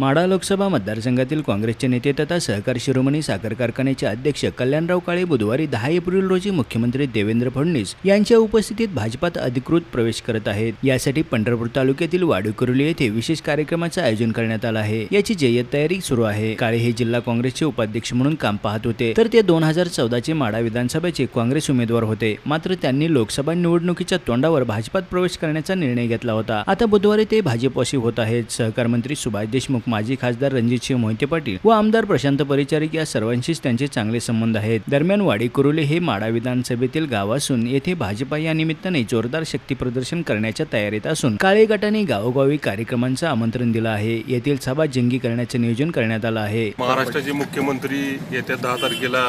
माडा लोकसभा मतदारसंघातील काँग्रेसचे नेते तथा सहकार शिरोमणी साखर कारखान्याचे अध्यक्ष कल्याणराव काळे बुधवारी दहा एप्रिल रोजी मुख्यमंत्री देवेंद्र फडणवीस यांच्या उपस्थितीत भाजपात अधिकृत प्रवेश करत आहेत. यासाठी पंढरपूर तालुक्यातील वाडूकुरुली येथे विशेष कार्यक्रमाचं आयोजन करण्यात आलं आहे. याची जय्यत तयारी सुरू आहे. काळे हे जिल्हा काँग्रेसचे उपाध्यक्ष म्हणून काम पाहत होते. तर ते दोन हजार चौदाचे माडा विधानसभेचे काँग्रेस उमेदवार होते. मात्र त्यांनी लोकसभा निवडणुकीच्या तोंडावर भाजपात प्रवेश करण्याचा निर्णय घेतला होता. आता बुधवारी ते भाजपवासी होत आहेत. सहकार मंत्री सुभाष देशमुख माजी खासदार रणजितसिंह मोहिते पाटील व आमदार प्रशांत परिचारिक या सर्वांशीच त्यांचे चांगले संबंध आहेत. दरम्यान वाडी कुरुले हे माडा विधानसभेतील गाव असून येथे भाजपा या निमित्ताने जोरदार शक्ती प्रदर्शन करण्याच्या तयारीत असून काळे गटाने गावोगावी कार्यक्रमांचं आमंत्रण दिलं आहे. येथील सभा जंगी करण्याचं नियोजन करण्यात आलं आहे. महाराष्ट्राचे मुख्यमंत्री येत्या दहा तारखेला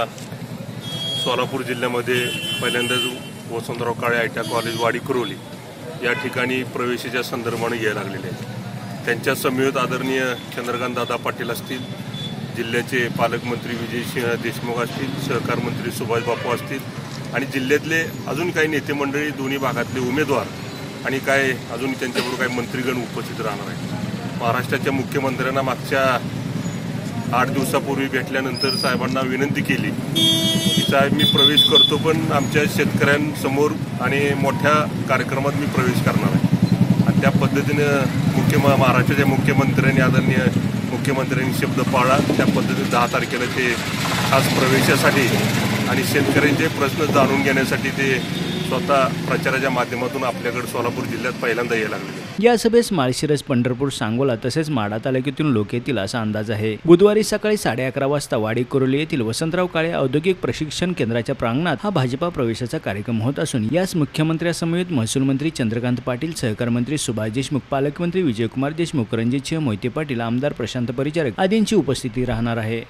सोलापूर जिल्ह्यामध्ये पहिल्यांदाच Vasantrao Kale I T college Wadi Kuroli या ठिकाणी प्रवेशाच्या संदर्भाने यायला लागलेले आहेत. त्यांच्या समेत आदरणीय चंद्रकांत दादा पाटील असतील जिल्ह्याचे पालकमंत्री विजयसिंह देशमुख असतील सहकार मंत्री सुभाष बापू असतील आणि जिल्ह्यातले अजून काही नेते मंडळी दोन्ही भागातले उमेदवार आणि काय अजून त्यांच्याबरोबर काही मंत्रीगण उपस्थित राहणार आहेत. महाराष्ट्राच्या मुख्यमंत्र्यांना मागच्या आठ दिवसापूर्वी भेटल्यानंतर साहेबांना विनंती केली की साहेब मी प्रवेश करतो पण आमच्या शेतकऱ्यांसमोर आणि मोठ्या कार्यक्रमात मी प्रवेश करणार आहे. आणि त्या पद्धतीनं मुख्य महाराष्ट्राच्या मुख्यमंत्र्यांनी आदरणीय मुख्यमंत्र्यांनी शब्द पाळला त्या पद्धतीने दहा तारखेला ते खास प्रवेशासाठी आणि शेतकऱ्यांचे प्रश्न जाणून घेण्यासाठी ते स्वतः प्रचाराच्या माध्यमातून आपल्याकडे सोलापूर जिल्ह्यात पहिल्यांदा यायला लागले. या सभेस माळशिरस पंढरपूर सांगोला तसेच माढा तालुक्यातून लोक येतील असा अंदाज आहे. बुधवारी सकाळी साडे अकरा वाजता वाडी कुरोली येथील वसंतराव काळे औद्योगिक प्रशिक्षण केंद्राच्या प्रांगणात हा भाजपा प्रवेशाचा कार्यक्रम होत असून यास मुख्यमंत्र्यांसमवेत महसूल मंत्री चंद्रकांत पाटील सहकार मंत्री सुभाष देशमुख पालकमंत्री विजयकुमार देशमुख रणजितसिंह मोहिते पाटील आमदार प्रशांत परिचारक आदींची उपस्थिती राहणार आहे.